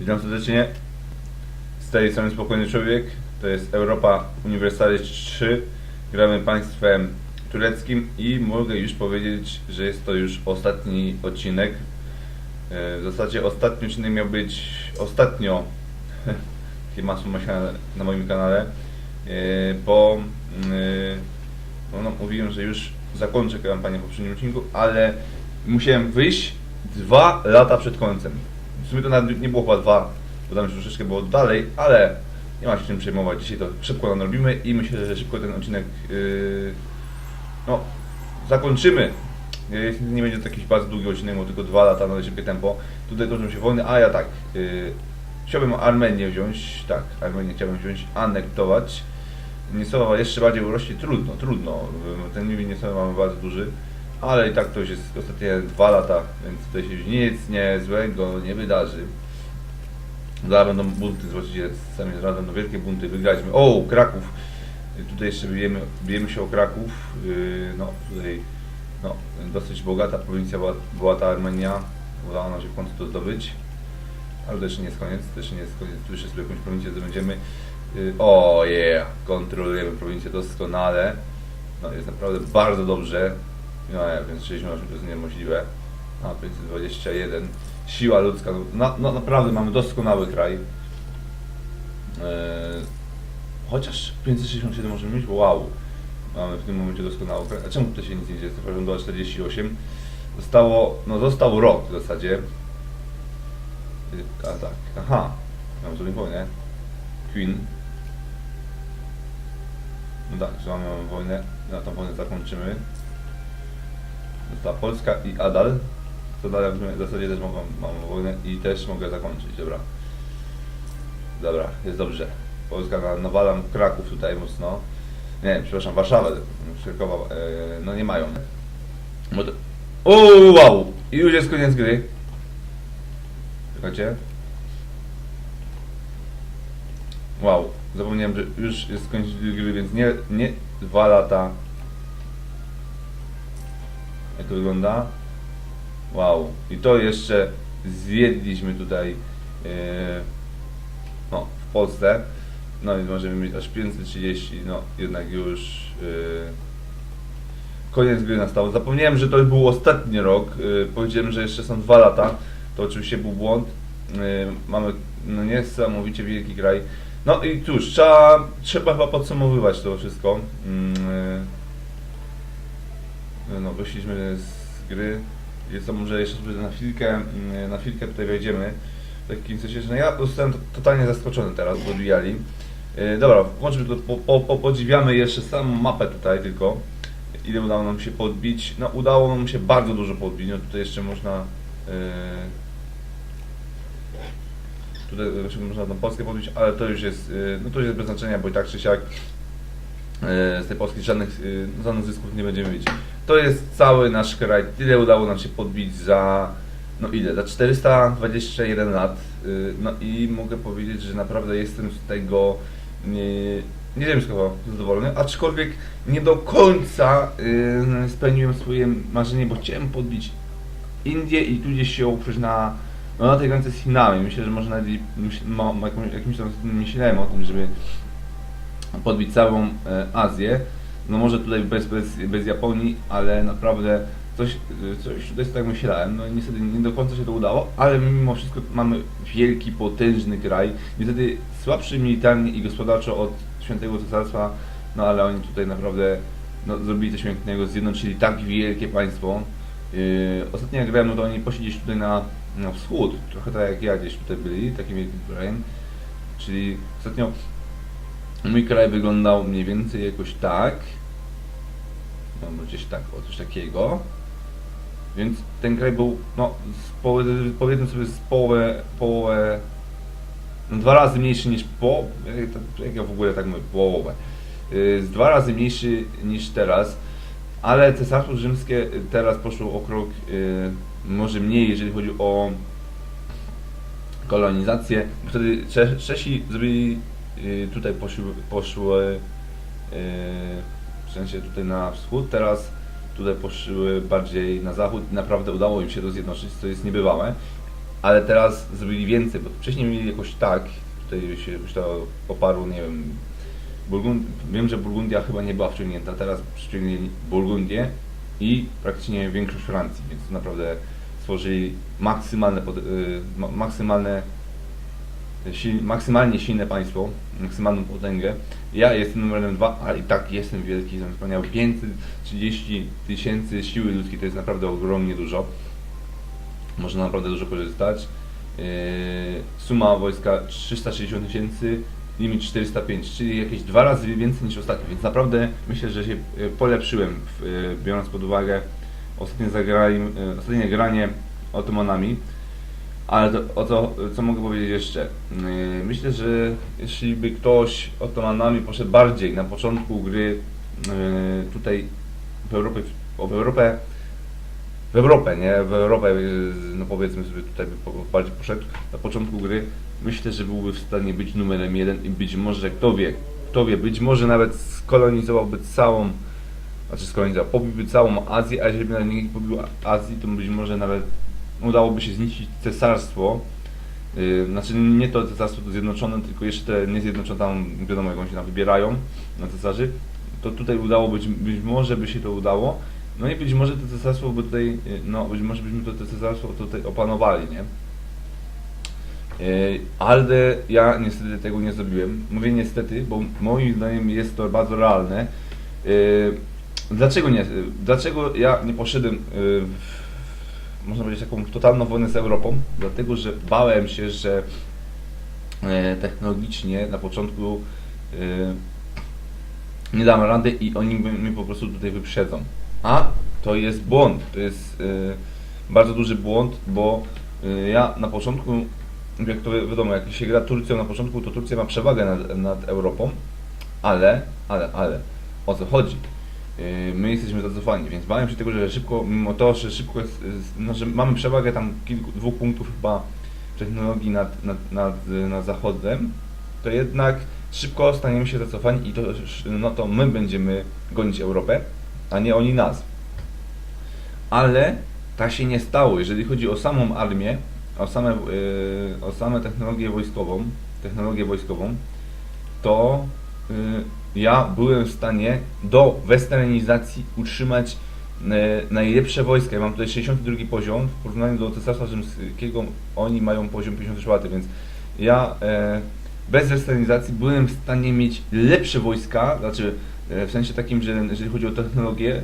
Witam serdecznie. Z tej strony Spokojny Człowiek. To jest Europa Universalis 3. Gramy państwem tureckim i mogę już powiedzieć, że jest to już ostatni odcinek. E, W zasadzie ostatni odcinek miał być ostatnio. Takie masło masia na moim kanale. E, Bo no, no, mówiłem, że już zakończę kampanię w poprzednim odcinku, ale musiałem wyjść dwa lata przed końcem. W sumie to nawet nie było chyba dwa, bo tam już troszeczkę było dalej, ale nie ma się czym przejmować. Dzisiaj to szybko nadrobimy i myślę, że szybko ten odcinek yy, no, zakończymy. Yy, Nie będzie to jakiś bardzo długi odcinek, bo tylko dwa lata na szybkie tempo. Tutaj toczą się wojny, a ja tak. Yy, chciałbym Armenię wziąć, tak, Armenię chciałbym wziąć, anektować. Niesława jeszcze bardziej urośnie, trudno, trudno. Ten Niesława mamy bardzo duży, ale i tak to już jest ostatnie dwa lata, więc tutaj się nic nie złego nie wydarzy. Zaraz będą bunty, zobaczycie, sami zaraz będą wielkie bunty, wygraliśmy. O, Kraków! Tutaj jeszcze bijemy, bijemy się o Kraków. Yy, No, tutaj no, dosyć bogata prowincja była, była ta Armenia. Udało nam się w końcu to zdobyć. Ale jeszcze nie jest koniec, jeszcze nie jest koniec. Tu jeszcze sobie jakąś prowincję zdobędziemy. Yy, O, yeah! Kontrolujemy prowincję doskonale. No, jest naprawdę bardzo dobrze. No, ja więc 68 to jest niemożliwe. A, 521. Siła ludzka. No, no naprawdę mamy doskonały kraj. Eee, chociaż 567 możemy mieć? Wow. Mamy w tym momencie doskonały kraj. A czemu tutaj się nic nie dzieje? Strefa była 48. Zostało, no został rok w zasadzie. Yy, A tak, aha. Mam sobie wojnę. Queen. No tak, że mamy wojnę. Na tą wojnę zakończymy. Została Polska i Adal. To dalej w zasadzie też mogą, mam wojnę i też mogę zakończyć, dobra. Dobra, jest dobrze. Polska na, nawalam Kraków tutaj mocno. Nie, przepraszam, Warszawę. Krakowa, e, no nie mają. Bo. O, wow! I już jest koniec gry. Czekajcie. Wow, zapomniałem, że już jest koniec gry, więc nie, nie dwa lata. Jak to wygląda? Wow. I to jeszcze zjedliśmy tutaj yy, no, w Polsce. No i możemy mieć aż 530, no jednak już yy, koniec gry nastał. Zapomniałem, że to był ostatni rok. Yy, powiedziałem, że jeszcze są dwa lata. To oczywiście był błąd. Yy, mamy no, niesamowicie wielki kraj. No i cóż, trzeba, trzeba chyba podsumowywać to wszystko. Yy, no, wyszliśmy z gry. Jest to może jeszcze na chwilkę, mm, na chwilkę tutaj wejdziemy. W takim sensie, że no ja zostałem to- totalnie zaskoczony teraz, bo odbijali. Yy, dobra, włączmy to, po, po, po, podziwiamy jeszcze samą mapę tutaj tylko. Ile udało nam się podbić? No udało nam się bardzo dużo podbić, no tutaj jeszcze można... Yy, tutaj jeszcze można tą Polskę podbić, ale to już jest, no to już jest bez znaczenia, bo i tak czy siak E, z tej Polski żadnych, żadnych zysków nie będziemy mieć. To jest cały nasz kraj. Tyle udało nam się podbić za, no ile, za 421 lat. Y, No i mogę powiedzieć, że naprawdę jestem z tego nie, nie wiem z kogo zadowolony, aczkolwiek nie do końca y, spełniłem swoje marzenie, bo chciałem podbić Indię i tu gdzieś się oprzeć na, no na tej granicy z Chinami. Myślę, że może nawet jakimś, jakimś tam myślałem o tym, żeby podbić całą e, Azję. No może tutaj bez, bez, bez Japonii, ale naprawdę coś, coś tutaj tak myślałem. No niestety nie do końca się to udało, ale mimo wszystko mamy wielki, potężny kraj. Niestety słabszy militarnie i gospodarczo od Świętego Cesarstwa, no ale oni tutaj naprawdę no, zrobili coś pięknego, zjednoczyli tak wielkie państwo. Yy, ostatnio jak grałem, no to oni poszli tutaj na, na wschód, trochę tak jak ja gdzieś tutaj byli, takim wielkim krajem. Czyli ostatnio Mój kraj wyglądał mniej więcej jakoś tak. No, gdzieś tak, o coś takiego. Więc ten kraj był, no, powiedzmy sobie z połowę, połowę, no, dwa razy mniejszy niż po, jak, ja w ogóle tak mówię, połowę. Yy, z dwa razy mniejszy niż teraz, ale cesarstwo rzymskie teraz poszło o krok, yy, może mniej, jeżeli chodzi o kolonizację. Wtedy Cze- Czesi zrobili y, tutaj poszły, poszły y, w sensie tutaj na wschód, teraz tutaj poszły bardziej na zachód i naprawdę udało im się to zjednoczyć, co jest niebywałe. ale teraz zrobili więcej, bo wcześniej mieli jakoś tak, tutaj się jakoś to oparło, nie wiem, Burgund... wiem, że Burgundia chyba nie była wciągnięta, teraz przyciągnęli Burgundię i praktycznie większość Francji, więc naprawdę stworzyli maksymalne, pod... y, ma- maksymalne sil... maksymalnie silne państwo, maksymalną potęgę. Ja jestem numerem dwa, ale i tak jestem wielki, jestem wspaniały. 530 tysięcy siły ludzkiej to jest naprawdę ogromnie dużo. Można naprawdę dużo korzystać. Yy, Suma wojska 360 tysięcy, limit 405, czyli jakieś dwa razy więcej niż ostatnio, więc naprawdę myślę, że się yy, polepszyłem, yy, biorąc pod uwagę ostatnie, zagranie, yy, ostatnie granie Otomanami. Ale to, o co, co mogę powiedzieć jeszcze? Yy, Myślę, że jeśli by ktoś Otomanami poszedł bardziej na początku gry yy, tutaj w Europie, w Europę, w Europę, nie? W Europę, yy, no powiedzmy sobie tutaj by bardziej poszedł na początku gry, myślę, że byłby w stanie być numerem jeden i być może, kto wie, kto wie, być może nawet skolonizowałby całą, znaczy skolonizował, pobiłby całą Azję, a jeżeli by na nie pobił Azji, to być może nawet udałoby się zniszczyć cesarstwo, Yy, znaczy nie to cesarstwo zjednoczone, tylko jeszcze te niezjednoczone tam, wiadomo jak oni się tam wybierają na cesarzy, to tutaj udało być, być może by się to udało, no i być może to cesarstwo by tutaj, yy, no być może byśmy to, to cesarstwo tutaj opanowali, nie? Yy, Ale ja niestety tego nie zrobiłem. Mówię niestety, bo moim zdaniem jest to bardzo realne. Dlaczego nie? Dlaczego ja nie poszedłem w, można powiedzieć, taką totalną wojnę z Europą? Dlatego, że bałem się, że e, technologicznie na początku e, nie dam rady i oni mnie po prostu tutaj wyprzedzą. A to jest błąd. To jest e, bardzo duży błąd, bo ja na początku, jak to wi- wiadomo, jak się gra Turcją na początku, to Turcja ma przewagę nad, nad Europą, ale, ale, ale, o co chodzi? Yy, My jesteśmy zacofani, więc bałem się tego, że szybko, mimo to, że szybko jest, no, że mamy przewagę tam kilku, dwóch punktów chyba technologii nad, nad, nad, nad zachodem, to jednak szybko staniemy się zacofani i to, no to my będziemy gonić Europę, a nie oni nas. Ale tak się nie stało, jeżeli chodzi o samą armię, o same, yy, o same technologię wojskową, technologię wojskową, to y, ja byłem w stanie do westernizacji utrzymać y, najlepsze wojska. Ja mam tutaj 62 poziom. W porównaniu do Cesarstwa Rzymskiego, oni mają poziom 54, więc ja e, bez westernizacji byłem w stanie mieć lepsze wojska, znaczy e, w sensie takim, że jeżeli chodzi o technologię,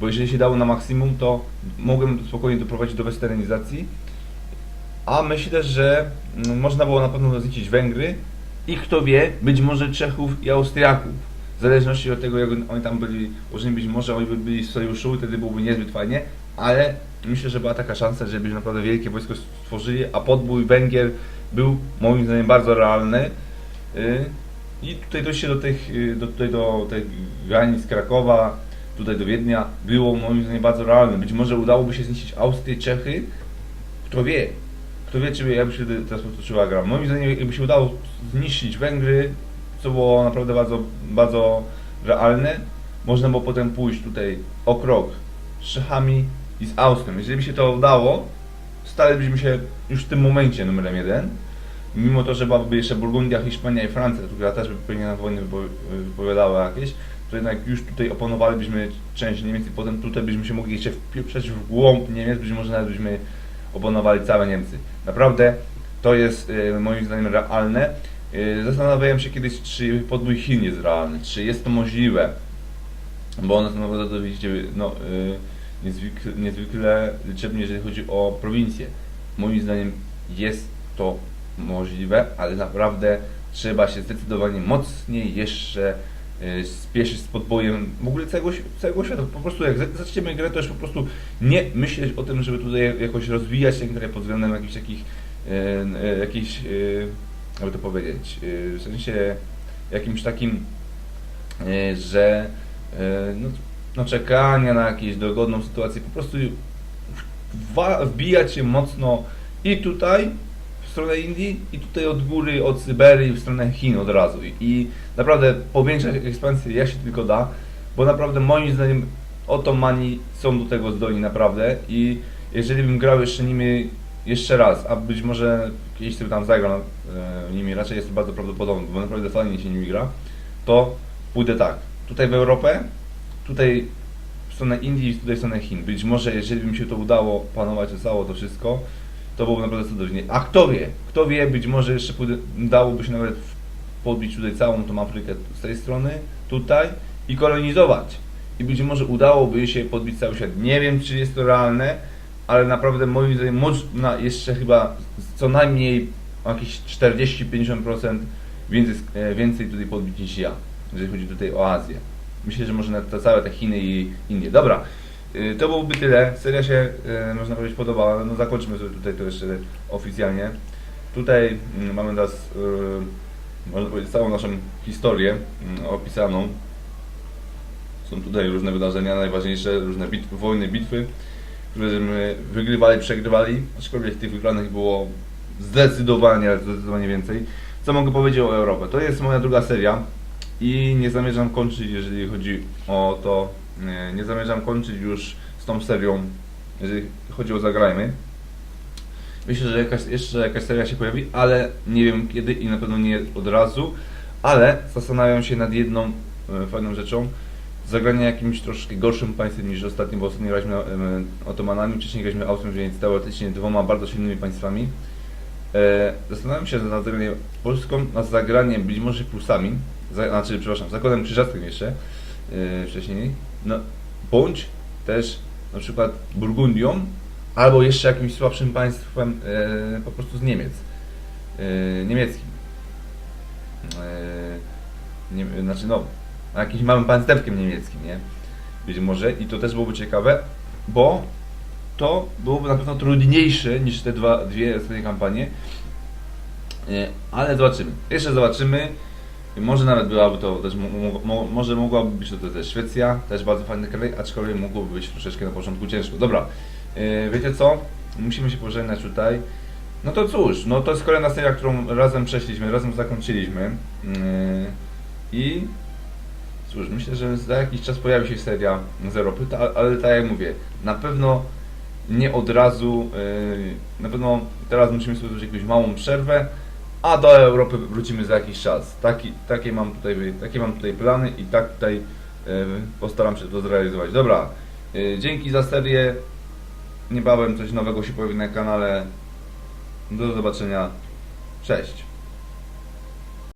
bo jeżeli się dało na maksimum, to mogłem spokojnie doprowadzić do westernizacji, a myślę, że mm, można było na pewno zniszczyć Węgry i kto wie, być może Czechów i Austriaków. W zależności od tego, jak oni tam byli ułożeni, być może oni by byli w sojuszu, wtedy byłoby niezbyt fajnie, ale myślę, że była taka szansa, żebyśmy naprawdę wielkie wojsko stworzyli, a podbój Węgier był moim zdaniem bardzo realny. Yy, I tutaj dojście do tych, yy, do, tutaj do tych granic Krakowa, tutaj do Wiednia było moim zdaniem bardzo realne. Być może udałoby się zniszczyć Austrię, Czechy, kto wie, kto wie, czy jakby się teraz potoczyła gra. Moim zdaniem, jakby się udało zniszczyć Węgry, co było naprawdę bardzo, bardzo realne, można było potem pójść tutaj o krok z Czechami i z Austrią. Jeżeli by się to udało, stalibyśmy się już w tym momencie numerem jeden. Mimo to, że byłaby jeszcze Burgundia, Hiszpania i Francja, która też by pewnie na wypo- wypowiadała jakieś, to jednak już tutaj opanowalibyśmy część Niemiec i potem tutaj byśmy się mogli jeszcze wpieprzeć w głąb Niemiec, być może nawet byśmy opanowali całe Niemcy. Naprawdę to jest e, moim zdaniem realne. E, Zastanawiałem się kiedyś, czy podbój Chin jest realny, czy jest to możliwe, bo one są naprawdę, widzicie, no, e, niezwykle, niezwykle jeżeli chodzi o prowincję. Moim zdaniem jest to możliwe, ale naprawdę trzeba się zdecydowanie mocniej jeszcze spieszyć z podbojem w ogóle całego, całego świata. Po prostu jak za- zaczniemy grę, to już po prostu nie myśleć o tym, żeby tutaj jakoś rozwijać tę grę pod względem jakichś takich, jakichś, e, jakby to powiedzieć, w sensie jakimś takim, że e, no, no czekania na jakąś dogodną sytuację, po prostu wbijać się mocno i tutaj stronę Indii i tutaj od góry, od Syberii w stronę Chin od razu. I, naprawdę powiększać ekspansję jak się tylko da, bo naprawdę moim zdaniem otomani są do tego zdolni naprawdę i jeżeli bym grał jeszcze nimi jeszcze raz, a być może kiedyś sobie tam zagram e, nimi, raczej jest to bardzo prawdopodobne, bo naprawdę fajnie się nimi gra, to pójdę tak, tutaj w Europę, tutaj w stronę Indii i tutaj w stronę Chin. Być może jeżeli by mi się to udało panować cało to wszystko, to byłoby naprawdę cudownie. A kto wie, kto wie, być może jeszcze dałoby się nawet podbić tutaj całą tą Afrykę z tej strony, tutaj i kolonizować. I być może udałoby się podbić cały świat. Nie wiem, czy jest to realne, ale naprawdę moim zdaniem można jeszcze chyba co najmniej jakieś 40-50% więcej, e, więcej tutaj podbić niż ja, jeżeli chodzi tutaj o Azję. Myślę, że może na te całe te Chiny i Indie. Dobra, to byłoby tyle. Seria się, y, można powiedzieć, podobała. No zakończymy sobie tutaj to jeszcze oficjalnie. Tutaj mm, mamy teraz, y, można powiedzieć, całą naszą historię mm, opisaną. Są tutaj różne wydarzenia, najważniejsze, różne bitwy, wojny, bitwy, które my wygrywali, przegrywali, aczkolwiek tych wygranych było zdecydowanie, zdecydowanie więcej. Co mogę powiedzieć o Europie? To jest moja druga seria i nie zamierzam kończyć, jeżeli chodzi o to, nie, nie zamierzam kończyć już z tą serią, jeżeli chodzi o Zagrajmy. Myślę, że jakaś, jeszcze jakaś seria się pojawi, ale nie wiem kiedy i na pewno nie od razu, ale zastanawiam się nad jedną e, fajną rzeczą, zagrania jakimś troszkę gorszym państwem niż ostatnio, bo ostatnio graliśmy e, Otomanami, wcześniej graliśmy Austrią, więc teoretycznie dwoma bardzo silnymi państwami. E, Zastanawiam się nad zagraniem Polską, nad zagraniem być może Prusami, za, znaczy, przepraszam, Zakładem Krzyżackim jeszcze e, wcześniej, no, bądź też na przykład Burgundią, albo jeszcze jakimś słabszym państwem e, po prostu z Niemiec, e, niemieckim. E, nie, znaczy no, jakimś małym państewkiem niemieckim, nie? Być może i to też byłoby ciekawe, bo to byłoby na pewno trudniejsze niż te dwa, dwie ostatnie kampanie, E, ale zobaczymy. Jeszcze zobaczymy. Może nawet byłaby to też, mo- mo- może mogłaby być to też Szwecja, też bardzo fajny kraj, aczkolwiek mogłoby być troszeczkę na początku ciężko. Dobra, e, wiecie co? Musimy się pożegnać tutaj. No to cóż, no to jest kolejna seria, którą razem przeszliśmy, razem zakończyliśmy. E, I cóż, myślę, że za jakiś czas pojawi się seria z Europy, ta- ale tak jak mówię, na pewno nie od razu, yy, na pewno teraz musimy sobie zrobić jakąś małą przerwę, a do Europy wrócimy za jakiś czas. Taki, takie, mam tutaj, takie mam tutaj plany i tak tutaj yy, postaram się to zrealizować. Dobra, yy, dzięki za serię. Niebawem coś nowego się pojawi na kanale. Do zobaczenia. Cześć.